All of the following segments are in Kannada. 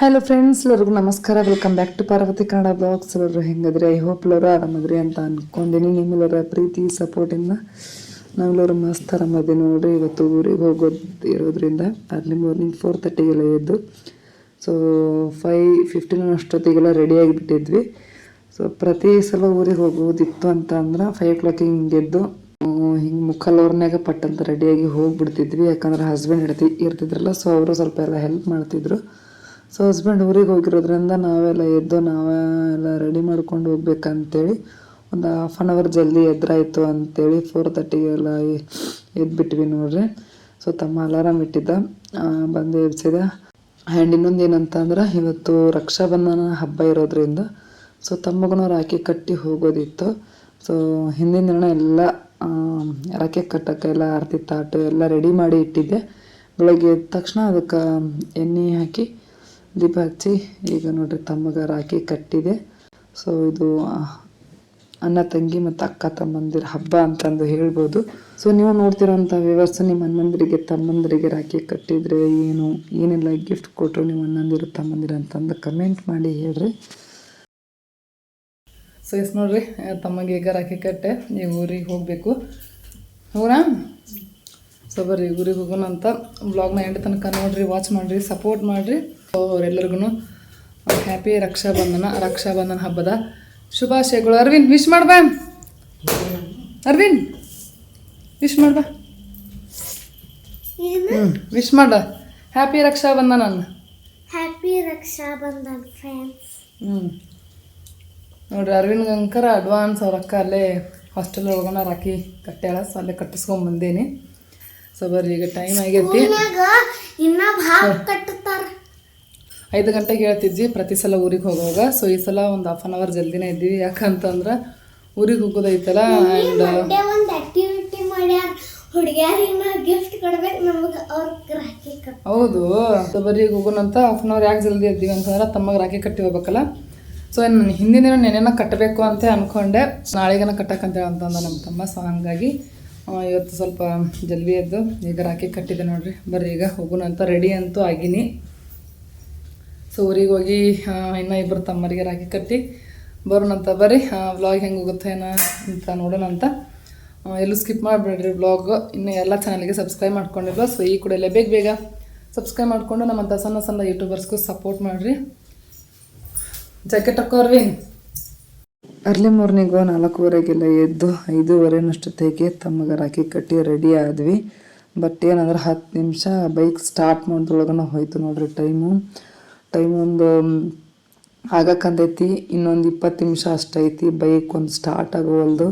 ಹಲೋ ಫ್ರೆಂಡ್ಸ್ ಎಲ್ಲರಿಗೂ ನಮಸ್ಕಾರ. Welcome back to Parvathi Kannada vlogs ಎಲ್ಲರೂ ಹೆಂಗದ್ರಿ? ಐ ಹೋಪ್ ಎಲ್ಲರೂ ಆರಾಮದ್ರಿ ಅಂತ ಅಂದ್ಕೊಂಡಿನಿ ನಿಮ್ಮೆಲ್ಲರ ಪ್ರೀತಿ ಸಪೋರ್ಟಿಂದ ನಾವೆಲ್ಲರೂ ಮಸ್ತ್ ಆರಾಮದಿ ನೋಡ್ರಿ. ಇವತ್ತು ಊರಿಗೆ ಹೋಗೋದು ಇರೋದ್ರಿಂದ ಅರ್ಲಿ ಮಾರ್ನಿಂಗ್ ಫೋರ್ ತರ್ಟಿಗೆಲ್ಲ ಎದ್ದು ಸೊ ಫೈ ಫಿಫ್ಟೀನ್ ಅಷ್ಟೊತ್ತಿಗೆಲ್ಲ ರೆಡಿ ಆಗಿಬಿಟ್ಟಿದ್ವಿ. ಸೊ ಪ್ರತಿ ಸಲ ಊರಿಗೆ ಹೋಗೋದಿತ್ತು ಅಂತ ಅಂದ್ರೆ ಫೈವ್ ಓ ಕ್ಲಾಕಿಗೆ ಹಿಂಗೆ ಎದ್ದು ಹಿಂಗೆ ಮುಕ್ಕಲ್ಲವ್ರನ್ಯಾಗ ಪಟ್ಟಂತ ರೆಡಿಯಾಗಿ ಹೋಗಿಬಿಡ್ತಿದ್ವಿ. ಯಾಕಂದ್ರೆ ಹಸ್ಬೆಂಡ್ ಇಡ್ತಿ ಇರ್ತಿದ್ರಲ್ಲ ಸೊ ಅವರು ಸ್ವಲ್ಪ ಎಲ್ಲ ಹೆಲ್ಪ್ ಮಾಡ್ತಿದ್ರು. ಸೊ ಹಸ್ಬೆಂಡ್ ಊರಿಗೆ ಹೋಗಿರೋದ್ರಿಂದ ನಾವೆಲ್ಲ ಎದ್ದು ನಾವೇ ಎಲ್ಲ ರೆಡಿ ಮಾಡ್ಕೊಂಡು ಹೋಗ್ಬೇಕಂತೇಳಿ ಒಂದು ಹಾಫ್ ಆನ್ ಅವರ್ ಜಲ್ದಿ ಎದ್ರಾಯಿತು ಅಂತೇಳಿ ಫೋರ್ ತರ್ಟಿಗೆಲ್ಲ ಎದ್ಬಿಟ್ವಿ ನೋಡ್ರಿ. ಸೊ ತಮ್ಮ ಅಲಾರಾಮ್ ಇಟ್ಟಿದ್ದ. ಬಂದು ಎಬ್ಸಿದ. ಆ್ಯಂಡ್ ಇನ್ನೊಂದು ಏನಂತಂದ್ರೆ ಇವತ್ತು ರಕ್ಷಾಬಂಧನ ಹಬ್ಬ ಇರೋದ್ರಿಂದ ಸೊ ತಮ್ಮಗೂ ರಾಖಿ ಕಟ್ಟಿ ಹೋಗೋದಿತ್ತು. ಸೊ ಹಿಂದಿನ ದಿನ ಎಲ್ಲ ರಾಖಿ ಕಟ್ಟಕ್ಕೆ ಎಲ್ಲ ಆರತಿ ತಾಟು ಎಲ್ಲ ರೆಡಿ ಮಾಡಿ ಇಟ್ಟಿದ್ದೆ. ಬೆಳಗ್ಗೆ ಎದ್ದ ತಕ್ಷಣ ಅದಕ್ಕೆ ಎಣ್ಣೆ ಹಾಕಿ ದೀಪ ಹಚ್ಚಿ ಈಗ ನೋಡ್ರಿ ತಮ್ಮಗ ರಾಖಿ ಕಟ್ಟಿದೆ. ಸೊ ಇದು ಅಣ್ಣ ತಂಗಿ ಮತ್ತು ಅಕ್ಕ ತಮ್ಮಂದಿರ ಹಬ್ಬ ಅಂತಂದು ಹೇಳ್ಬೋದು. ಸೊ ನೀವು ನೋಡ್ತಿರೋಂಥ ವ್ಯವಸ್ಥೆ ನಿಮ್ಮ ಅಣ್ಣಂದಿರಿಗೆ, ತಮ್ಮಂದಿರಿಗೆ ರಾಖಿ ಕಟ್ಟಿದರೆ ಏನು, ಏನೆಲ್ಲ ಗಿಫ್ಟ್ ಕೊಟ್ಟರು ನಿಮ್ಮ ಅಣ್ಣಂದಿರು, ತಮ್ಮಂದಿರು ಅಂತಂದು ಕಮೆಂಟ್ ಮಾಡಿ ಹೇಳ್ರಿ. ಸೊ ಎಸ್ ನೋಡ್ರಿ ತಮ್ಮಗೆ ಈಗ ರಾಖಿ ಕಟ್ಟೆ. ನೀವು ಊರಿಗೆ ಹೋಗಬೇಕು. ಹೋಗೋಣ ಸೊ ಬರ್ರಿ, ಊರಿಗೆ ಹೋಗೋಣ ಅಂತ ಬ್ಲಾಗ್ನ ಎಂಡ್ ತನಕ ನೋಡ್ರಿ ವಾಚ್ ಮಾಡಿರಿ ಸಪೋರ್ಟ್ ಮಾಡಿರಿ. ಸೊ ಅವರೆಲ್ಲರಿಗೂ ಹ್ಯಾಪಿ ರಕ್ಷಾಬಂಧನ ರಕ್ಷಾಬಂಧನ ಹಬ್ಬದ ಶುಭಾಶಯಗಳು. ಅರವಿಂದ್ ವಿಶ್ ಮಾಡ್ಬಾ? ಅರವಿಂದ್ ವಿಶ್ ಮಾಡ್ಬಾ? ಹ್ಞೂ ವಿಶ್ ಮಾಡ happy Rakshabandhan happy Raksha Bandhan friends ಹ್ಞೂ ನೋಡ್ರಿ ಅರವಿಂದ್ ಅಂಕರ ಅಡ್ವಾನ್ಸ್ ಅವ್ರ ಅಕ್ಕ ಅಲ್ಲೇ ಹಾಸ್ಟೆಲ್ ಒಳಗೋಣ ರಾಕಿ ಕಟ್ಟ್ಯಾಳ ಸೊ ಅಲ್ಲೇ ಕಟ್ಟಿಸ್ಕೊಂಡ್ ಬಂದೇನಿ. ಸೊ ಬರ್ರಿ ಈಗ ಟೈಮ್ ಆಗೈತಿ. ಇನ್ನ ಭಾಳ ಕಟ್ಟುತ್ತಾರ. ಐದು ಗಂಟೆಗೆ ಹೇಳ್ತಿದ್ವಿ ಪ್ರತಿ ಸಲ ಊರಿಗೆ ಹೋಗುವಾಗ. ಸೊ ಈ ಸಲ ಒಂದು ಹಾಫ್ ಆನ್ ಅವರ್ ಜಲ್ದಿನೇ ಇದ್ದೀವಿ. ಯಾಕಂತಂದ್ರೆ ಊರಿಗೆ ಹೋಗೋದೈತಲ್ಲ ಆ್ಯಂಡ್ ರಾಖಿ ಹೌದು. ಬರೀ ಹೋಗೋಣ ಹೋಗೋಣಂತ ಹಾಫ್ ಆನ್ ಅವರ್ ಯಾಕೆ ಜಲ್ದಿ ಇದ್ದೀವಿ ಅಂತಂದ್ರೆ ತಮ್ಮಗೆ ರಾಖಿ ಕಟ್ಟಿ ಹೋಗ್ಬೇಕಲ್ಲ. ಸೊ ನಾನು ಹಿಂದಿನ ದಿನ ನೆನೆನ ಕಟ್ಟಬೇಕು ಅಂತ ಅನ್ಕೊಂಡೆ. ನಾಳೆಗನ ಕಟ್ಟಕ್ಕಂತ ಅಂತಂದ ನಮ್ಮ ತಮ್ಮ. ಸೊ ಹಂಗಾಗಿ ಇವತ್ತು ಸ್ವಲ್ಪ ಜಲ್ದಿ ಎದ್ದು ಈಗ ರಾಖಿ ಕಟ್ಟಿದೆ ನೋಡ್ರಿ. ಬರ್ರಿ ಈಗ ಹೋಗೋಣಂತ ರೆಡಿ ಅಂತೂ ಆಗಿನಿ. ಸೊ ಊರಿಗೆ ಹೋಗಿ ಇನ್ನೂ ಇಬ್ಬರು ತಮ್ಮರಿಗೆ ರಾಖಿ ಕಟ್ಟಿ ಬರೋಣಂತ ಬರ್ರಿ. ವ್ಲಾಗ್ ಹೆಂಗೆ ಹೋಗುತ್ತೆ ಏನೋ ಅಂತ ನೋಡೋಣ ಅಂತ. ಎಲ್ಲೂ ಸ್ಕಿಪ್ ಮಾಡಿಬಿಡ್ರಿ ವ್ಲಾಗು ಇನ್ನು ಎಲ್ಲ ಚಾನಲ್ಗೆ ಸಬ್ಸ್ಕ್ರೈಬ್ ಮಾಡ್ಕೊಂಡಿಲ್ವ ಸೊ ಈ ಕೂಡ ಎಲ್ಲ ಬೇಗ ಬೇಗ ಸಬ್ಸ್ಕ್ರೈಬ್ ಮಾಡಿಕೊಂಡು ನಮ್ಮಂಥ ಸಣ್ಣ ಸಣ್ಣ ಯೂಟ್ಯೂಬರ್ಸ್ಗೂ ಸಪೋರ್ಟ್ ಮಾಡಿರಿ. ಜಾಕೆಟ್ ಹಾಕೋರ್ವಿನ್ ಅರ್ಲಿ ಮಾರ್ನಿಂಗು ನಾಲ್ಕೂವರೆಗೆಲ್ಲ ಎದ್ದು ಐದೂವರೆನಷ್ಟೊತ್ತಿಗೆ ತಮ್ಮಗೆ ರಾಖಿ ಕಟ್ಟಿ ರೆಡಿ ಆದ್ವಿ. ಬಟ್ ಏನಂದ್ರೆ ಹತ್ತು ನಿಮಿಷ ಬೈಕ್ ಸ್ಟಾರ್ಟ್ ಮಾಡಿದ್ರೊಳಗನ ಹೋಯ್ತು ನೋಡ್ರಿ ಟೈಮು ಟೈಮ್ ಒಂದು ಆಗಕ್ಕಂತೈತಿ, ಇನ್ನೊಂದು ಇಪ್ಪತ್ತು ನಿಮಿಷ ಅಷ್ಟೈತಿ ಬೈಕ್ ಒಂದು ಸ್ಟಾರ್ಟ್ ಆಗೋವಲ್ದು.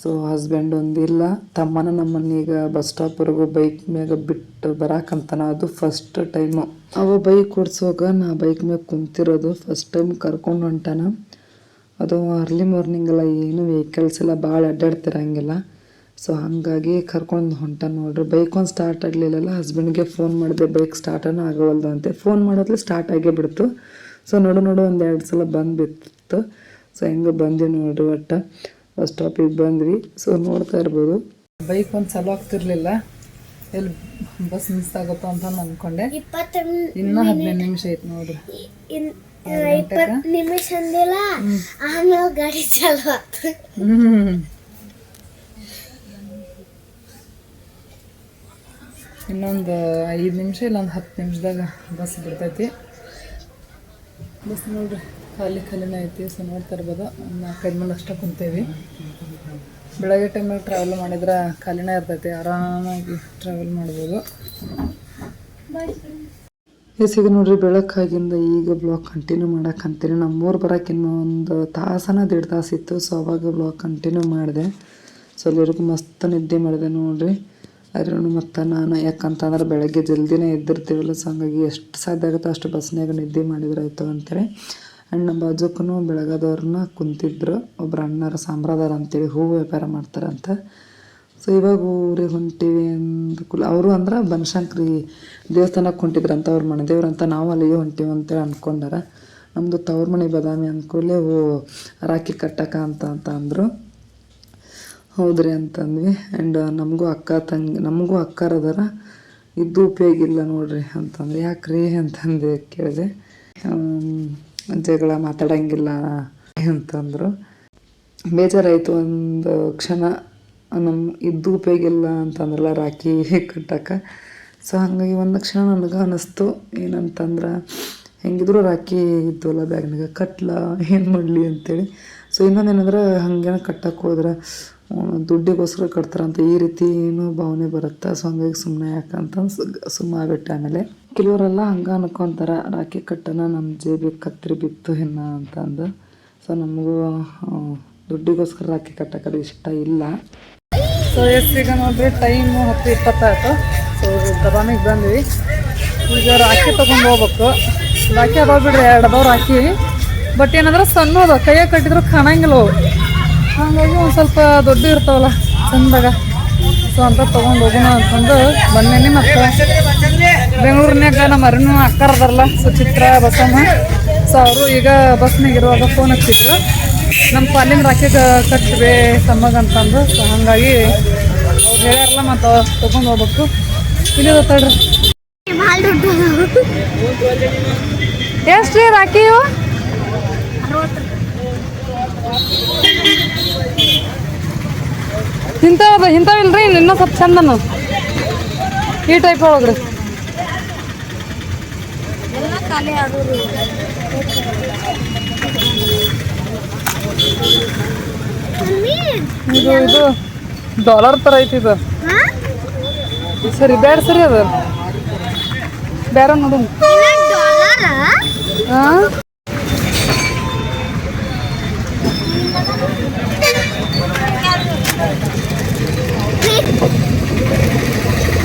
ಸೊ ಹಸ್ಬೆಂಡ್ ಒಂದಿಲ್ಲ ತಮ್ಮನ ನಮ್ಮನ್ನೀಗ ಬಸ್ ಸ್ಟಾಪ್ವರೆಗೂ ಬೈಕ್ ಮ್ಯಾಗ ಬಿಟ್ಟು ಬರಾಕಂತನ, ಅದು ಫಸ್ಟ್ ಟೈಮು ಅವ ಬೈಕ್ ಓಡಿಸೋಗ ನಾ ಬೈಕ್ ಮ್ಯಾಗ ಕುಂತಿರೋದು ಫಸ್ಟ್ ಟೈಮ್ ಕರ್ಕೊಂಡು ಹೊಂಟಾನ. ಅದು ಅರ್ಲಿ ಮಾರ್ನಿಂಗ್ ಎಲ್ಲ ಏನು ವೆಹಿಕಲ್ಸ್ ಎಲ್ಲ ಭಾಳ ಅಡ್ಡಾಡ್ತಿರಂಗಿಲ್ಲ. ಸೊ ಹಾಗಾಗಿ ಕರ್ಕೊಂಡು ಹೊಂಟ ನೋಡ್ರಿ. ಬೈಕ್ ಒಂದು ಸ್ಟಾರ್ಟ್ ಆಗಲಿಲ್ಲಲ್ಲ ಹಸ್ಬೆಂಡ್ಗೆ ಫೋನ್ ಮಾಡಿದೆ ಬೈಕ್ ಸ್ಟಾರ್ಟನ್ನು ಆಗೋವಲ್ದು ಅಂತೆ. ಫೋನ್ ಮಾಡೋದ್ಲೆ ಸ್ಟಾರ್ಟ್ ಆಗೇ ಬಿಡ್ತು. ಸೊ ನೋಡು ನೋಡು ಒಂದು ಎರಡು ಸಲ ಬಂದುಬಿತ್ತು ಸೊ ಹೆಂಗೆ ಬಂದ್ವಿ ನೋಡ್ರಿ ಒಟ್ಟು. ಬಸ್ ಸ್ಟಾಪಿಗೆ ಬಂದ್ವಿ. ಸೊ ನೋಡ್ತಾ ಇರ್ಬೋದು. ಬೈಕ್ ಒಂದು ಚಲೋ ಆಗ್ತಿರ್ಲಿಲ್ಲ ಎಲ್ಲಿ ಬಸ್ ಮಿಸ್ ಆಗುತ್ತೋ ಅಂತ ಅಂದ್ಕೊಂಡೆ ಇನ್ನೂ ಹದಿನೈದು ನಿಮಿಷ ಐತೆ ನೋಡ್ರಿ. ಇಪ್ಪತ್ತು ನಿಮಿಷ ಅಂದಿಲ್ಲ. ಆಮೇಲೆ ಗಾಡಿ ಚಾಲು ಆತು. ಇನ್ನೊಂದು ಐದು ನಿಮಿಷ ಇಲ್ಲೊಂದು ಹತ್ತು ನಿಮಿಷದಾಗ ಬಸ್ ಬಿಡ್ತೈತಿ ಬಸ್ ನೋಡ್ರಿ, ಖಾಲಿ ಖಾಲಿನೇ ಐತಿ ಸೊ ನೋಡ್ತಾ ಇರ್ಬೋದು. ನಾಲ್ಕೈದು ಮಂದಿ ಅಷ್ಟೇ ಕುಂತೇವಿ. ಬೆಳಗ್ಗೆ ಟೈಮಲ್ಲಿ ಟ್ರಾವೆಲ್ ಮಾಡಿದ್ರೆ ಖಾಲಿನೇ ಇರ್ತೈತಿ, ಆರಾಮಾಗಿ ಟ್ರಾವೆಲ್ ಮಾಡ್ಬೋದು. ಎಸ್ ಈಗ ನೋಡ್ರಿ, ಬೆಳಕಾಗಿಂದ ಈಗ ಬ್ಲಾಗ್ ಕಂಟಿನ್ಯೂ ಮಾಡಕ್ಕೆ ಅಂತೀನಿ. ನಮ್ಮೂರು ಬರೋಕೆ ಇನ್ನೊಂದು ತಾಸನ ದೇಡ್ ತಾಸಿತ್ತು ಸೊ ಅವಾಗ ಬ್ಲಾಗ್ ಕಂಟಿನ್ಯೂ ಮಾಡಿದೆ. ಸೊ ಎಲ್ಲರಿಗೂ ಮಸ್ತ್ ನಿದ್ದೆ ಮಾಡಿದೆ ನೋಡ್ರಿ. ಅರುಣ್ ಮತ್ತೆ ನಾನು ಯಾಕಂತಂದ್ರೆ ಬೆಳಗ್ಗೆ ಜಲ್ದಿನೇ ಎದ್ದಿರ್ತೀವಲ್ಲ ಸೊ ಹಂಗಾಗಿ ಎಷ್ಟು ಸಾಧ್ಯ ಆಗುತ್ತೋ ಅಷ್ಟು ಬಸ್ನಾಗ ನಿದ್ದೆ ಮಾಡಿದ್ರೆ ಆಯಿತು ಅಂತೇಳಿ ಅಣ್ಣ ನಮ್ಮ ಬಾಜುಕೂ ಬೆಳಗಾದವ್ರನ್ನ ಕುಂತಿದ್ರು. ಒಬ್ರು ಅಣ್ಣರ ಸಾಮ್ರಾದಾರ ಅಂತೇಳಿ ಹೂವು ವ್ಯಾಪಾರ ಮಾಡ್ತಾರಂತ ಸೊ ಇವಾಗ ಊರಿಗೆ ಹೊಂಟಿವಿ ಅಂದ ಅವರು ಅಂದ್ರೆ ಬನಶಂಕರಿ ದೇವಸ್ಥಾನಕ್ಕೆ ಹೊಂಟಿದ್ರಂತ ಅವ್ರ ಮನೆದೇವ್ರು ಅಂತ ನಾವು ಅಲ್ಲಿಗೆ ಹೊಂಟೀವಿ ಅಂತೇಳಿ ಅಂದ್ಕೊಂಡಾರ ನಮ್ಮದು ತವ್ರ ಮನೆ ಬದಾಮಿ ಅಂದ್ಕೊಳ್ಳೆ ಓ ರಾಖಿ ಕಟ್ಟಕ ಅಂತ ಅಂತ ಅಂದರು. ಹೌದ್ರಿ ಅಂತಂದ್ವಿ. ಆ್ಯಂಡ್ ನಮಗೂ ಅಕ್ಕ ತಂಗಿ, ನಮಗೂ ಅಕ್ಕಾರ ಅದಾರ. ಇದ್ದು ಉಪಯೋಗ ಇಲ್ಲ ನೋಡ್ರಿ ಅಂತಂದ್ರೆ ಯಾಕ್ರಿ ಅಂತಂದು ಕೇಳಿದೆ. ಜಗಳ ಮಾತಾಡಂಗಿಲ್ಲ ಅಂತಂದರು. ಬೇಜಾರಾಯಿತು ಒಂದು ಕ್ಷಣ. ನಮ್ಮ ಇದ್ದು ಉಪಯೋಗ ಇಲ್ಲ ಅಂತಂದ್ರಲ್ಲ ರಾಖಿ ಕಟ್ಟಕ್ಕೆ ಸೊ ಹಾಗಾಗಿ ಒಂದು ಕ್ಷಣ ನನಗೆ ಅನ್ನಿಸ್ತು ಏನಂತಂದ್ರೆ, ಹೆಂಗಿದ್ರು ರಾಖಿ ಇದ್ವಲ್ಲ ಬ್ಯಾಗ್ನಾಗ ಕಟ್ಲ? ಏನು ಮಾಡಲಿ? ಅಂತೇಳಿ. ಸೊ ಇನ್ನೊಂದು ಏನಂದ್ರೆ ಹಂಗೇನ ಕಟ್ಟಕ್ಕೆ ಹೋದ್ರೆ ದುಡ್ಡಿಗೋಸ್ಕರ ಕಟ್ತಾರಂತ ಈ ರೀತಿ ಏನು ಭಾವನೆ ಬರುತ್ತೆ. ಸೊ ಹಂಗಾಗಿ ಸುಮ್ಮನೆ ಯಾಕಂತ ಆಗ್ಬಿಟ್ಟೆ ಆಮೇಲೆ. ಕೆಲವರೆಲ್ಲ ಹಂಗೆ ಅನ್ಕೊಂತಾರ, ರಾಖಿ ಕಟ್ಟನ ನಮ್ಮ ಜೇಬಿಗೆ ಕತ್ತರಿ ಬಿತ್ತು ಹೆಣ್ಣ ಅಂತಂದು ಸೊ ನಮಗೂ ದುಡ್ಡಿಗೋಸ್ಕರ ರಾಖಿ ಕಟ್ಟಕ್ಕೆ ಇಷ್ಟ ಇಲ್ಲ. ಸೊ ಎಷ್ಟು ಈಗ ನೋಡ್ರಿ ಟೈಮು ಹತ್ತು ಇಪ್ಪತ್ತಾಯ್ತು. ಸೊ ದಬಾಮಿಗೆ ಬಂದ್ವಿ. ಈಗ ರಾಖಿ ತೊಗೊಂಡು ಹೋಗ್ಬೇಕು. ರಾಖಿ ಅದಾವ ಎರಡು ಅದಾವ ರಾಖಿ. ಬಟ್ ಏನಂದ್ರೆ ಸಣ್ಣ ಅದ ಕೈಯಾಗ ಕಟ್ಟಿದ್ರು ಕಾಣಂಗಿಲ್ಲ ಅವು. ಹಂಗಾಗಿ ಒಂದು ಸ್ವಲ್ಪ ದೊಡ್ಡ ಇರ್ತಾವಲ್ಲ ಚಂದಾಗ. ಸೊ ಅಂತ ತೊಗೊಂಡು ಹೋಗೋಣ ಅಂತಂದು ಬಂದೇನಿ ಮತ್ತು. ಬೆಂಗಳೂರಿನಾಗ ನಮ್ಮ ಅರಿನ ಅಕ್ಕರ್ ಅದಾರಲ್ಲ ಸುಚಿತ್ರ ಬಸಮ್ಮ. ಸೊ ಅವರು ಈಗ ಬಸ್ನಾಗ ಇರುವಾಗ ಫೋನ್ ಹಚ್ಚಿದ್ರು. ನಮ್ಮ ಪಾಲಿನ ರಾಖಿ ಕಟ್ಟಿವೆ ತಮ್ಮಗ ಅಂತಂದು. ಸೊ ಹಾಗಾಗಿ ಅವ್ರು ಹೇಳ್ಯಾರಲ್ಲ ಮತ್ತು ತೊಗೊಂಡು ಹೋಗ್ಬೇಕು. ಇಲ್ಲಿ ಗೊತ್ತಾಡ್ರಿ ಎಷ್ಟ್ರಿ ರಾಕಿಯು ಎಷ್ಟು ರೀ ರಾಖಿ ಇವು ಇಂಥವು ಇಲ್ರಿ ಇನ್ನೂ ಸ್ವಲ್ಪ ಚಂದನು. ಈ ಟೈಪ್ ಒಳಗ್ರಿ. ಇದು ಇದು ಡಾಲರ್ ಥರ ಐತಿ ಇದು. ಸರಿ ಬೇಡ ಸರಿ ಅದು. ಬೇರೆ ನೋಡು. ಹಾಂ?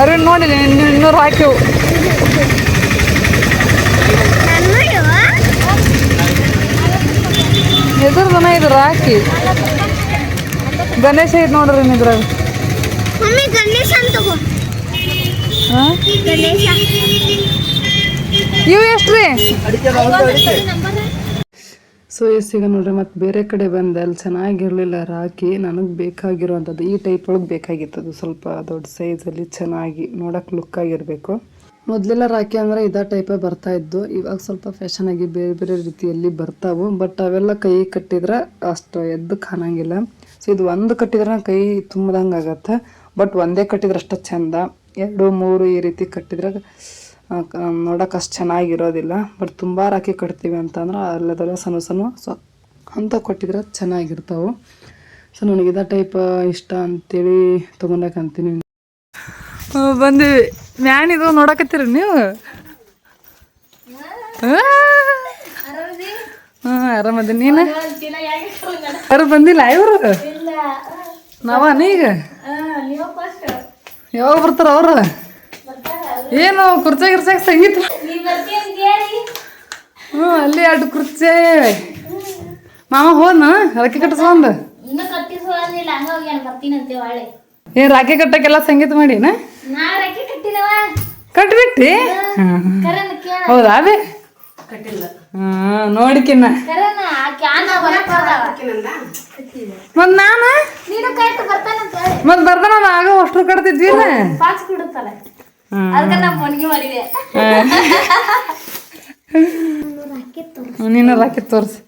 ಅರೆ ನೋಡಿ ಇನ್ನೂರು ಹಾಕಿವು. ಎದುರ್ದನ ಇದು ರಾಕಿ ಗಣೇಶ ಇದು ನೋಡ್ರಿ ಇದ್ರಾಗ. ಇವು ಎಷ್ಟು ರೀ ಸೊ ಎಸ್ ಈಗ ನೋಡ್ರಿ, ಮತ್ತೆ ಬೇರೆ ಕಡೆ ಬಂದೆ ಅಲ್ಲಿ ಚೆನ್ನಾಗಿರಲಿಲ್ಲ ರಾಕಿ ನನಗೆ ಬೇಕಾಗಿರುವಂಥದ್ದು, ಈ ಟೈಪ್ ಒಳಗೆ ಬೇಕಾಗಿತ್ತದು ಸ್ವಲ್ಪ ದೊಡ್ಡ ಸೈಜಲ್ಲಿ ಚೆನ್ನಾಗಿ ನೋಡೋಕೆ ಲುಕ್ ಆಗಿರಬೇಕು. ಮೊದಲೆಲ್ಲ ರಾಖಿ ಅಂದರೆ ಇದೇ ಟೈಪೇ ಬರ್ತಾ ಇದ್ದು, ಇವಾಗ ಸ್ವಲ್ಪ ಫ್ಯಾಷನ್ ಆಗಿ ಬೇರೆ ಬೇರೆ ರೀತಿಯಲ್ಲಿ ಬರ್ತಾವು ಬಟ್ ಅವೆಲ್ಲ ಕೈ ಕಟ್ಟಿದ್ರೆ ಅಷ್ಟು ಎದ್ದು ಕಾಣಂಗಿಲ್ಲ. ಸೊ ಇದು ಒಂದು ಕಟ್ಟಿದ್ರೆ ಕೈ ತುಂಬದಂಗೆ ಆಗತ್ತೆ ಬಟ್ ಒಂದೇ ಕಟ್ಟಿದ್ರೆ ಅಷ್ಟು ಚಂದ. ಎರಡು, ಮೂರು ಈ ರೀತಿ ಕಟ್ಟಿದ್ರೆ ನೋಡಕ್ಕೆ ಅಷ್ಟು ಚೆನ್ನಾಗಿರೋದಿಲ್ಲ ಬಟ್ ತುಂಬ ರಾಕಿ ಕಟ್ತೀವಿ ಅಂತಂದ್ರೆ ಅಲ್ಲದೆಲ್ಲ ಸಣ್ಣ ಸಣ್ಣ ಸೊ ಅಂತ ಕೊಟ್ಟಿದ್ರೆ ಚೆನ್ನಾಗಿರ್ತಾವೆ. ಸೊ ನನಗೆ ಇದೇ ಟೈಪ್ ಇಷ್ಟ ಅಂತೇಳಿ ತೊಗೊಂಡಾಕಂತೀನಿ ಬಂದಿವಿ. ಮ್ಯಾನ್ ಇದು ನೋಡಕತ್ತೀರಿ ನೀವು? ಹಾಂ ಆರಾಮದ. ನೀನು? ಯಾರು ಬಂದಿಲ್ಲ ಇವರು? ನಾವ ಈಗ? ಯಾವಾಗ ಬರ್ತಾರ ಅವ್ರು? ಏನು ಕುರ್ಚೆ ಗಿರ್ಚಾಗ ಸಂಗೀತ ಹ್ಞೂ ಅಲ್ಲಿ ಎರಡು ಕುರ್ಚೆ ಮಾಮ ಹೋದ್ನ? ರಾಖಿ ಕಟ್ಟಿಸ್ಕೊಂಡ್? ಏ ರಾಖಿ ಕಟ್ಟಕ್ಕೆಲ್ಲ ಸಂಗೀತ ಮಾಡಿನ? ನಾ ರಕ್ಕಿ ಕಟ್ಟಿನವ. ಕಟ್ಬಿಟ್ಟಿ ಹೌದಾ ಅದೇ? ಹಾ ನೋಡಿಕಿನ್ನ ಮತ್ ನಾನು? ನೀನು ಕಟ್ಟು ಬರ್ತಾನಂತ. ಮತ್ ಬರ್ತಾನ ಆಗ ಅಷ್ಟು ಕಟ್ತಿದ್ವಿಲ್ಲ ನೀನು ರಾಕಿ ತೋರಿಸಿ.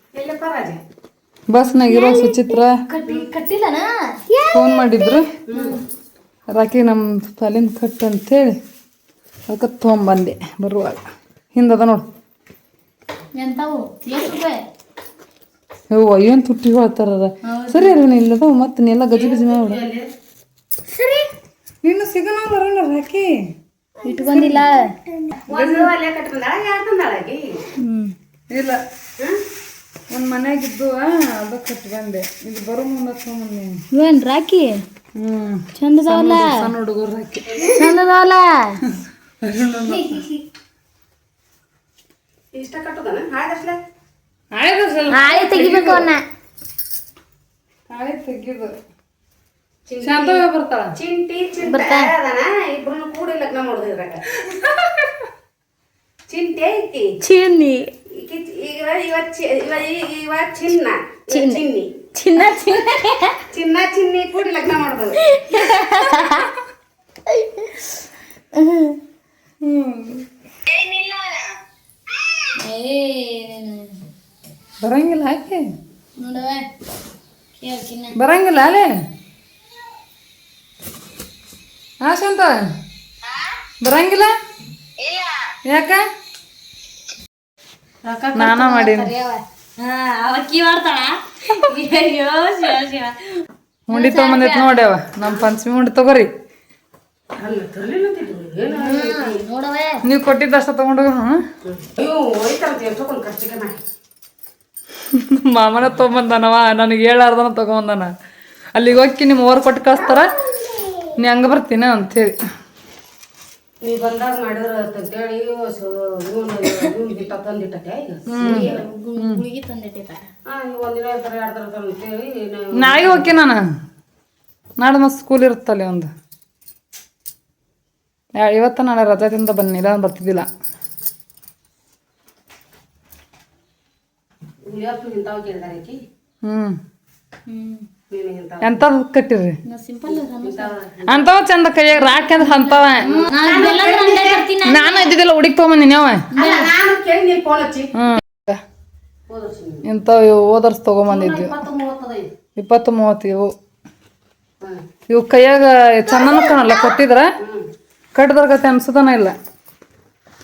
ಬಸ್ನಾಗಿರೋ ಸುಚಿತ್ರ ಫೋನ್ ಮಾಡಿದ್ರು. ರಾಕಿ ನಮ್ಮ ಪಾಲಿನ ಕಟ್ ಅಂತೇಳಿ ಅದಕ್ಕೆ ತೊಗೊಂಬಂದೆ ಬರುವಾಗ. ಹಿಂದದ ನೋಡು. ಓ ಏನು ತುಟ್ಟಿ ಹೇಳ್ತಾರ ಸರಿ ಅಲ್ಲ ಇಲ್ಲದ ಮತ್ತೆ ನೀ ಎಲ್ಲ ಗಜಿ ಗಜಿ ಮಾಡ್ಬಿಡ ಸರಿ. ನೀನು ಸಿಗನ ಬರೋಣ ರಾಕಿ. ಹ್ಮ್. ಇಲ್ಲ. ಒಂದ್ ಮನ್ಯಾಗಿದ್ದು ಅದ ಕಟ್ ಬಂದೆ ಇದು ಬರೋ ಮುಂದೆ ಏನ್ ರಾಕಿ ಹ್ಮ್. ಚಂದದವಲ್ಲ? ಸಣ್ಣ ಹುಡುಗರು ರಾಕಿ ಚಂದದವಲ್ಲ? ಆಯ್ತು ಸಲ ಹಾಯ್ ತೆಗಿಬೇಕು ಅವನ್ನ ಹಾಯ್ ತೆಗಿದು ಶಾಂತವ್ಯ ಬರ್ತಾಳ? ಚಿಂಟಿ ಚಿಂಟ ಬರ್ತಾ? ಅದನ ಇಬ್ರು ಕೂಡಿ ಲಗ್ನ ಮಾಡೋದು ಇದ್ರಾಗ. ಚಿಂಟೆ ಐತಿ. ಚಿನ್ನಿ. ಈಗ ಇವ ಚಿ- ಇವ ಚಿನ್ನ. ಚಿನ್ನಿ. ಚಿನ್ನ. ಚಿನ್ನ ಚಿನ್ನ. ಚಿನ್ನಿ ಕೂಡಿ ಲಗ್ನ ಮಾಡೋದು. ಬರಂಗಿಲ್ಲ ಹಾಕಿ. ನೋಡವ ಬರಂಗಿಲ್ಲ ಅಲ್ಲೇ ಆಶಂತ ಬರಂಗಿಲ್ಲ? ಯಾಕ? ನಾನ ಮಾಡೀನಿ. ಹಾ ಉಂಡಿ ತೊಗೊಂಬಂದೈತಿ ನೋಡ್ಯವ ನಮ್ಮ ಪಂಚಮಿ ಉಂಡಿ ತಗೋರಿ. ನೋಡವ ನೀವು ಕೊಟ್ಟಿದ್ದಷ್ಟ ತಗೊಂಡು ಮಾಮನ ತೊಗೊಂಬಂದಾನವ ನನಗೆ ಹೇಳಾರ್ದನ ತಗೊಂಬಂದನ. ಅಲ್ಲಿಗೆ ಹೋಗಿ ನಿಮ್ಮ ಓರ್ ಕೊಟ್ಟು ಕಳಿಸ್ತಾರ. ನೀ ಹಂಗೆ ಬರ್ತೀನ ಅಂತೇಳಿ. ನೀ ಬಂದಾಗ ಮಾಡಿದ್ರ ಅಂತೇಳಿ ತಂದಿಟ್ಟೆ ಗುಳಿಗೆ ಒಂದಿನ ಇರ್ತಾರೆ ಎರಡು ಅಂತೇಳಿ ನಾಳೆಗೆ ಹೋಗಿ ನಾನು. ನಾಳೆ ಮತ್ತೆ ಸ್ಕೂಲ್ ಇರುತ್ತಲ್ಲ ಒಂದು. ಇವತ್ತ ನಾಳೆ ರಜಾದಿಂದ ಬನ್ನಿ ಇಲ್ಲ ಬರ್ತಿದ್ದಿಲ್ಲ. ಹ್ಮ್. ಹ್ಮ್. ಹ್ಞೂ ಎಂಥದ್ದು ಕಟ್ಟಿರಿ ಅಂತವ ಚಂದ ಕೈಯಾಗ ರಾಕ್ ಅಂದ್ರೆ ಅಂತವ ನಾನು ಇದ್ದಿದ್ದಿಲ್ಲ ಹುಡುಗಿ ತೊಗೊಂಬಂದಿನಿ ಅವ. ಇಂಥವು ಓದರ್ಸ್ ತಗೊಂಬಂದಿದ್ವಿ. ಇಪ್ಪತ್ತು ಮೂವತ್ತು ಇವು ಇವು ಕೈಯಾಗ ಚಂದನ ಕಾಣಲ್ಲ ಕೊಟ್ಟಿದ್ರ? ಕಟ್ಟಿದ್ರ ಗತಿ ಅನ್ಸದನ ಇಲ್ಲ.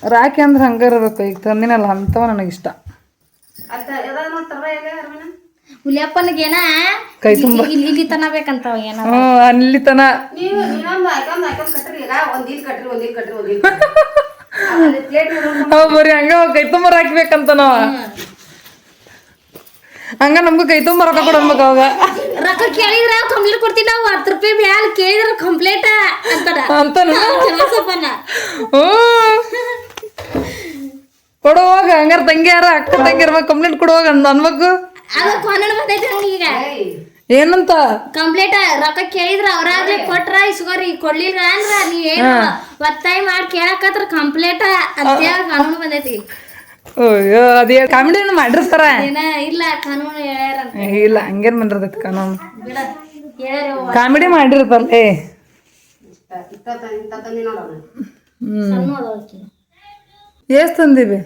ರಾಕಿ ಅಂದ್ರೆ ಹಂಗಾರ ಇರಬೇಕು. ಈಗ ತಂದಿನಲ್ಲ ಅಂತವ ನನಗಿಷ್ಟ. ಹುಲಿಯಪ್ಪನಿಗೇನ? ಕೈ ತುಂಬ ಇಲ್ಲಿ ಇಲ್ಲಿ ತನ ಬೇಕಂತವ ಏನ ಹ್ಞೂ ಅಲ್ಲಿ ತನ ನೀವು ಇನ್ನೊಂದು ಹಾಕೊಂಡ್ ಹಾಕೊಂಡ್ ಕಟ್ರಿ ಈಗ ಒಂದ್ ಇಲ್ಲಿ ಕಟ್ರಿ ಒಂದ್ ಇಲ್ಲಿ ಕಟ್ರಿ ಒಂದ್ ಇಲ್ಲಿ ಅಲ್ಲಿ ಪ್ಲೇಟ್ ಅವ್ ಬರೀ ಹಂಗ ಅವ್ ಕೈ ತುಂಬರ ಹಾಕ್ಬೇಕಂತ ನಾವ. ಹಂಗ ನಮ್ಗೂ ಕೈ ತುಂಬ ರೊಕ್ಕ ಕೊಡ್ಬೇಕು ಅವಾಗ ರೊಕ್ಕ ಕೇಳಿದ್ರ ಕಂಪ್ಲೇಂಟ್ ಕೊಡ್ತೀನಿ ನಾವು ಹತ್ತು ರೂಪಾಯಿ ಮ್ಯಾಲ ಕೇಳಿದ್ರ ಕಂಪ್ಲೇಂಟ್ ಅಂತಾರ ಕೊಡುವಾಗ ಹಂಗಾರ ತಂಗಿಯಾರ ಅಕ್ಕ ತಂಗಿಯರ ಕಂಪ್ಲೇಂಟ್ ಕೊಡುವಾಗ ಅನ್ಬೇಕು ಅದ ಕೊನೆನ ಬಂದೈತಿ ಹಂಗ ಈಗ. ಏನಂತ? ಕಂಪ್ಲೀಟ್ ರೊಕ್ಕ ಕೇಳಿದ್ರ ಅವ್ರಾಗ್ಲಿ ಕೊಟ್ರ ಇಸ್ಕೋರಿ ಕೊಡ್ಲಿಲ್ಲ ಅಂದ್ರ ನೀ ಏನು ಒತ್ತಾಯ ಮಾಡಿ ಕೇಳಕತ್ರ ಕಂಪ್ಲೇಟ್ ಅಂತ ಕಾನೂನು ಬಂದೈತಿ. ಅಯ್ಯೋ ಅದೇ ಕಾಮಿಡಿ ಮಾಡಿರ್ತಾರ ಏನ ಇಲ್ಲ ಕಾನೂನು ಹೇಳ್ಯಾರ ಇಲ್ಲ ಹಂಗೇನ್ ಬಂದಿರ್ತೈತಿ ಕಾನೂನು. ಕಾಮಿಡಿ ನೋಡೋಣ. ಹ್ಮ್. ಎಷ್ಟ್ ತಂದಿವಿ?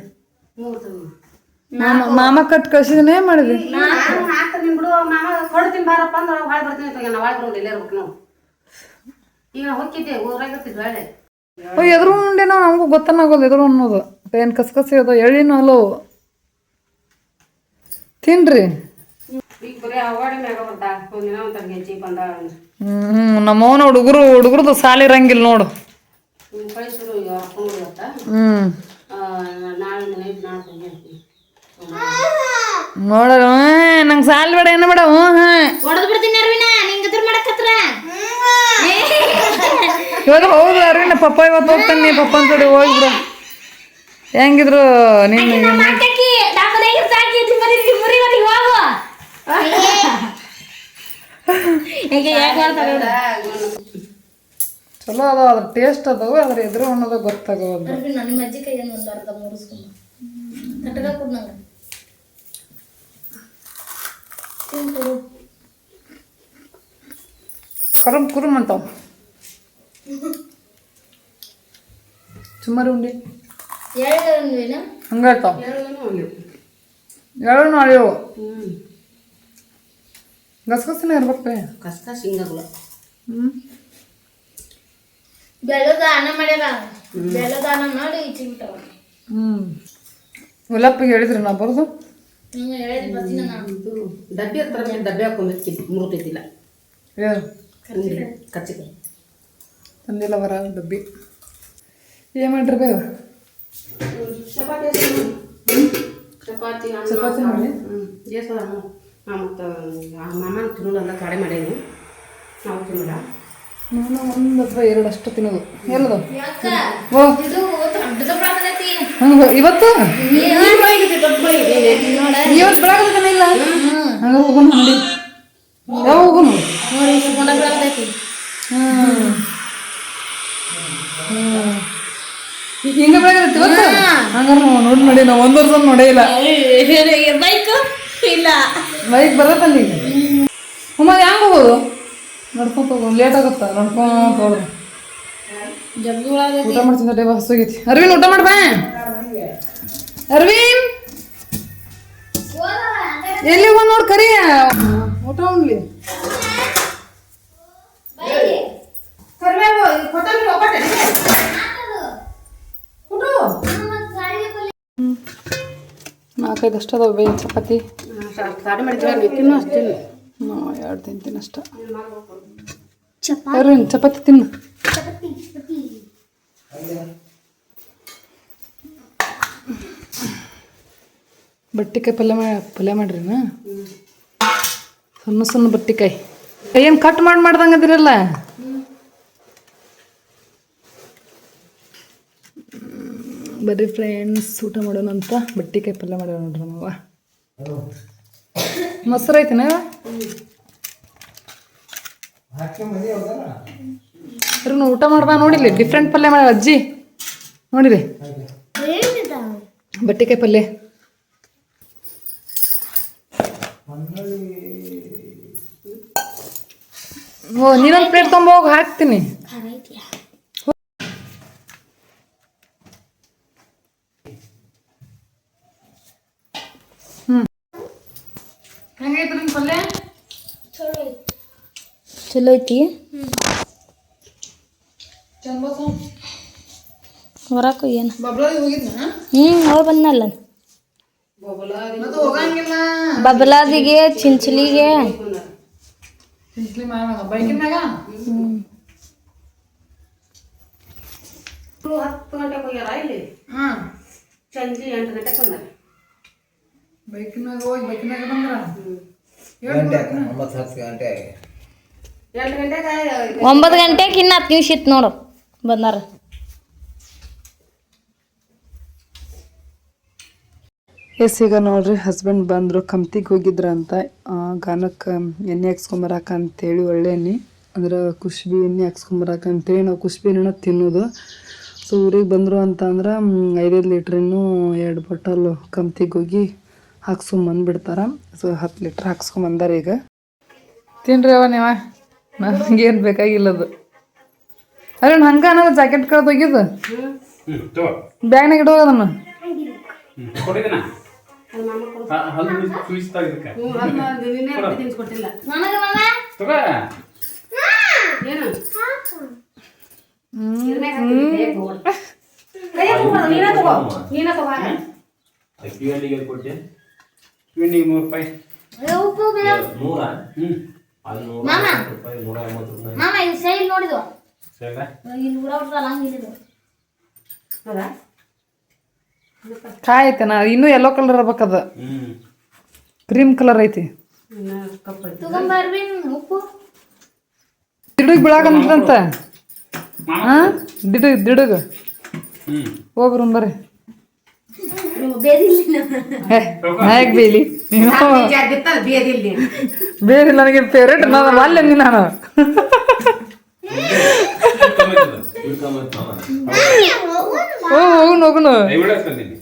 ಮೂರು ತಂದಿ ಮಾಮ ಮಾಮ ಕಟ್ ಕಳ್ಸಿದನೇ ಮಾಡಿದ್ವಿ. ನಾನು ಹಾಕ್ತೀನಿ ಬಿಡು ಮಾಮ ಕೊಡ್ತೀನಿ ಬಾರಪ್ಪ ಅಂದ್ರೆ ಹೊಳೆ ಬರ್ತೀನಿ ಅಂತ ನಾ ಭಾಳ ಬರೋದು ಇಲ್ಲೇ ಇರ್ಬೇಕು ನಾವು. ಈಗ ಹೋಗಿದ್ದೆ ಊರಾಗ ಇರ್ತಿದ್ವಿ ಒಳ್ಳೆ. ಓ ಎದುರು ಉಂಡೆನೋ ನಮಗೂ ಗೊತ್ತನ್ನಾಗೋದು ಎದುರು ಅನ್ನೋದು ಏನು ಕಸ್ಕಸಿ ಅದು ಎಳ್ಳಿನೂ ಅಲ್ಲೋ ತಿನ್ರಿ. ಹ್ಮ್ ನಮ್ಮವನ ಹುಡುಗರು ಹುಡುಗರದು ಸಾಲಿ ಇರಂಗಿಲ್ಲ ನೋಡು. ಹ್ಮ್, ನೋಡ ನಂಗೆ ಸಾಲ ಬೇಡ ಏನು ಬೇಡ ಹ್ಞೂ ಹಾಂ ಹೊಡೆದು ಬಿಡ್ತೀನಿ ಅರ್ವಿನ ನಿಂಗೆ ಎದುರು ಮಾಡಕತ್ರ ಇವಾಗ ಹೌದು ಅರವಿನ ಪಪ್ಪ ಇವತ್ತು ಹೋಗ್ತಾನೆ ನೀ ಪಪ್ಪನ ಜೋಡಿ ಹೋಗ್ಬಿಡು ಹೆಂಗಿದ್ರು ನೀನು ಮಾತಾಕಿ ಡಾಬಲ್ ಆಗಿರ್ತಾಕಿ ತಿಮ್ಮರಿ ತಿಮ್ಮರಿ ಮನೆಗೆ ಹೋಗು. ಈಗ ಯಾಕೆ ಮಾಡ್ತಾರೆ ಚಲೋ ಅದಾವ ಅದ್ರ ಟೇಸ್ಟ್ ಅದಾವ ಅದ್ರ ಎದುರು ಅನ್ನೋದು ಗೊತ್ತಾಗವಲ್ದು. ನನ್ನ ನಿಮ್ಮ ಅಜ್ಜಿ ಕೈಯನ್ನು ಒಂದು ಅರ್ಧ ಮೂರಿಸ್ಕೊಂಡು ತಟ್ಟಗ ಕೊಡ್ ನಂಗೆ. ತಿಂದ್ಕೊಡು ಕರಂ ಕುರುಮ್ ಅಂತಾವ ಸುಮಾರು ಉಂಡಿ. ಹಂಗಾಯ್ತಾವ ಎರಡು ಅಳಿಯವು. ಹ್ಮ್. ಗಸಗಸಿನ ಇರ್ಬೇಕು ಬೇ ಕಷ್ಟ ಸಿಂಗಲ್ಲ ಹ್ಞೂ ಬೆಲ್ಲದ ಅನ್ನ ಮಾಡ್ಯಾರ? ಬೆಲ್ಲದ ಅನ್ನ ಮಾಡಿ ಹ್ಞೂ ಗುಲಾಪಿಗೆ ಹೇಳಿದ್ರಿ ನಾ ಬರೋದು. ಡಬ್ಬಿ ಹತ್ರ ಡಬ್ಬಿ ಹಾಕೊಂಡ್ಬಿಟ್ಟು ಮುರುತೈತಿಲ್ಲ ಏನು ಕಚ್ಚಿಗೆ ತಂದಿಲ್ಲ ಬರ ಡಬ್ಬಿ. ಏನು ಮಾಡ್ರಿ ಬೇವ ಚಪಾತಿ ಚಪಾತಿ ಚಪಾತಿ ಮಾಡಿ. ನಾ ಮತ್ತು ಮಾಮನ ತಿನ್ನೋದಲ್ಲ ಕಡೆ ಮಾಡೇನಿ. ನಾವು ತಿನ್ನಲ್ಲ. ನಾನು ಒಂದು ಅಥವಾ ಎರಡು ಅಷ್ಟು ತಿನ್ನೋದು. ಎಲ್ಲದು? ಓ. ಇವತ್ತು? ಇವತ್ತು ಬೆಳಗ್ಗೆ ಇಲ್ಲ ಹಂಗ ಹೋಗೋಣ ಅಂಗಡಿ ಯಾವ ಹೋಗೋಣ ನೋಡಿ ಹ್ಮ್. ಈ- ಹಿಂಗೆ ಬೆಳಗ್ಗೆ ಇವತ್ತು ಹಂಗಾರೆ ನೋಡಿ ನೋಡಿ ನಾವು ಒಂದು ವರ್ಷ ನೋಡೇ ಇಲ್ಲ. ಬೈಕ್ ಇಲ್ಲ. ಬೈಕ್ ಬರತ್ತಲ್ಲ ಈಗ. ಅಮ್ಮ ಹೆಂಗೆ ಹೋಗೋದು? ನಡ್ಕೊಂತ ಹೋಗೋದು ಲೇಟ್ ಆಗುತ್ತಾ? ನಡ್ಕೊಂತ ಹೋಗೋದು ಊಟ ಮಾಡ್ತೀನಿ ಹಸುಗೈತಿ ಅರವಿಂದ್ ಊಟ ಮಾಡ್ಬಾ ಅರವಿಂದ್! ಎಲ್ಲಿ ಹೋಗ್ ನೋಡ್ ಕರಿ? ಊಟ. ಉಣ್ಲಿ ನಾಲ್ಕೈದು ಅಷ್ಟ ಅದಾವ ಬೇಯ ಚಪಾತಿ. ಎರಡು ತಿಂತೀನಿ ಅಷ್ಟ. ಚಪಾತಿ. ತಿನ್ನು. ಬಟ್ಟಿಕಾಯಿ ಪಲ್ಯ ಮಾ ಪಲ್ಯ ಮಾಡ್ರಿನ? ಸಣ್ಣ ಸಣ್ಣ ಬಟ್ಟಿಕಾಯಿ. ಏನು ಕಟ್ ಮಾಡಿ ಮಾಡ್ದಂಗೆ ಅದಿರಲ್ಲ ಬರೀ ಫ್ರೆಂಡ್ಸ್ ಊಟ ಮಾಡೋಣ ಅಂತ. ಬಟ್ಟಿಕಾಯಿ ಪಲ್ಯ ಮಾಡೋಣ ನೋಡ್ರಿ ನಮ್ಮವ್ವ ಮೊಸರು ಐತಿನ? ಇವ್ರನ್ನ ಊಟ ಮಾಡ್ದ ನೋಡಿಲ್ಲ ಡಿಫ್ರೆಂಟ್ ಪಲ್ಯ ಮಾಡ ಅಜ್ಜಿ. ನೋಡಿರಿ. ಬಟ್ಟಿಕಾಯಿ ಪಲ್ಯ. ಓ ನೀನೊಂದು ಪ್ಲೇಟ್ ತೊಗೊಂಬೋಗಿ ಹಾಕ್ತೀನಿ ಹ್ಮ್ ಹೆಂಗೈತ್ರಿ ನಿಮ್ ಪಲ್ಯ ಚಲೋ ಐತಿ ಹೊರಕು ಏನು ಬಬ್ಲಾದಿ ಹೋಗಿದ್ನ ಹ್ಞೂ ಹೋಗಿ ಬಂದಲ್ಲ ಮತ್ತೆ ಹೋಗಂಗಿಲ್ಲ ಬಬಲಾದಿಗೆ ಚಿಂಚಲಿಗೆ ಸಿಂಪ್ಲಿ ಮಾಡ ಬೈಕಿನ ಮ್ಯಾಗ ಇವ್ರು ಹತ್ತು ಗಂಟೆಗೆ ಹೋಗ್ಯಾರ ಇಲ್ಲಿ ಹಾಂ ಸಂಜೆ ಎಂಟು ಗಂಟೆಗೆ ಬಂದಾರ ಬೈಕಿನಾಗ ಹೋಗಿ ಬೈಕಿನಾಗ ಬಂದ್ರ ಗಂಟೆ ಗಂಟೆ ಎಂಟು ಗಂಟೆಗೆ ಒಂಬತ್ತು ಗಂಟೆಗೆ ಇನ್ನು ಹತ್ತು ನಿಮಿಷ ಇತ್ತು ನೋಡು. ಬಂದಾರ. ಎಸ್ ಈಗ ನೋಡ್ರಿ ಹಸ್ಬೆಂಡ್ ಬಂದರು ಕಮ್ತಿಗೆ ಹೋಗಿದ್ರ ಅಂತ ಆ, ಗಾನಕ್ಕೆ ಎಣ್ಣೆ ಹಾಕ್ಸ್ಕೊಂಬರಾಕ ಅಂತೇಳಿ ಒಳ್ಳೆ ಎಣ್ಣೆ ಅಂದ್ರೆ ಕುಷ್ಬಿ ಎಣ್ಣೆ ಹಾಕ್ಸ್ಕೊಂಬರಾಕ ಅಂತೇಳಿ ನಾವು ಕುಷ್ಬಿ ಎಣ್ಣೆನ ತಿನ್ನೋದು. ಸೊ ಊರಿಗೆ ಬಂದರು ಅಂತ ಅಂದ್ರೆ ಐದೈದು ಇನ್ನೂ ಎರಡು ಬಾಟಲ್ ಕಮ್ತಿಗೆ ಹೋಗಿ ಹಾಕ್ಸ್ಕೊಂಬಂದ್ಬಿಡ್ತಾರೆ. ಸೊ ಹತ್ತು ಲೀಟ್ರ್ ಹಾಕ್ಸ್ಕೊಂಬಂದಾರ ಈಗ. ತಿನ್ರಿ ಅವ ನೀವ. ನನಗೇನು ಬೇಕಾಗಿಲ್ಲದು. ಅರೆ ಹಂಗ ಅನ್ನೋದು ಜಾಕೆಟ್ ಕಳೆದೋಗಿದ್ದು ಬ್ಯಾಗ್ನಾಗ ಇಡೋದನ್ನು ಹಲ್ಲು ಚೂಸ್ತಾ ಇದಕ್ಕೆ. ಹ್ಞೂ ಹತ್ತು ನಿನ್ನೆ ರೊಟ್ಟಿ ತಿನ್ಸ್ಕೊಟ್ಟಿಲ್ಲ? ತಗೋ. ಏನು? ಇರ್ನ್ಯಾಗ್ ಹಾಕ್ತೀನಿ, ಕೈಯಾಗ್ ತಗೋ. ಕೈಯಾಗ್ ತಗೋ, ನೀನೇ ತಗೋ. ನೀನೇ ತಗೋ ಅಕ್ಕಿ ಕಿವಣಿಗೆ ಕೊಟ್ಟೆ? ಕಿವಣಿಗೆ ನೂರು ರೂಪಾಯಿ. ನೂರ? ಹ್ಮ್. ಅಲ್ಲಿ ನೂರ ಮಾಮ. ಐವತ್ತು ರೂಪಾಯಿ ನೂರ ಎಂಬತ್ತು ರೂಪಾಯಿ. ಮಾಮ ಇದು ಸೈಲ್ ಇಲ್ಲಿ ಊರ ಹಂಗೆ ಇಲ್ಲಿದು ಹೌದಾ? ಕಾಯಿ ನಾ ಇನ್ನೂ ಎಲ್ಲೋ ಕಲರ್ ಇರ್ಬೇಕದ ಹ್ಮ್ ಕ್ರೀಮ್ ಕಲರ್ ಐತಿ. ಇನ್ನ ಕಪ್ಪು ದಿಡಗ್ ಬೀಳಾಕಂತ ಹಾ? ದಿಡುಗ್ ಹೋಗ್ರಿ ಬರ್ರಿ. ನೀವು. ಬೇದಿಲ್ಲ ಹೇ ನಾಯಕ್ ಬೇಲಿ. ನೀನು. ನಿಜ ಬಿತ್ತಲ್ಲ ಬೇದಿಲ್ಲಿ ಬೇರೆ ನನಗೆ ಫೇವ್ರೇಟ್ ನಾನು ಅಲ್ಲೇ ನೀ ನಾನು. ಇಳ್ಕೊಂಬತ್ತು ಮಾಮ ಓ ಹೋಗುನು ಹೋಗುನು ಐ ವಿಡಿಯೋಸ್ ತಂದೀನಿ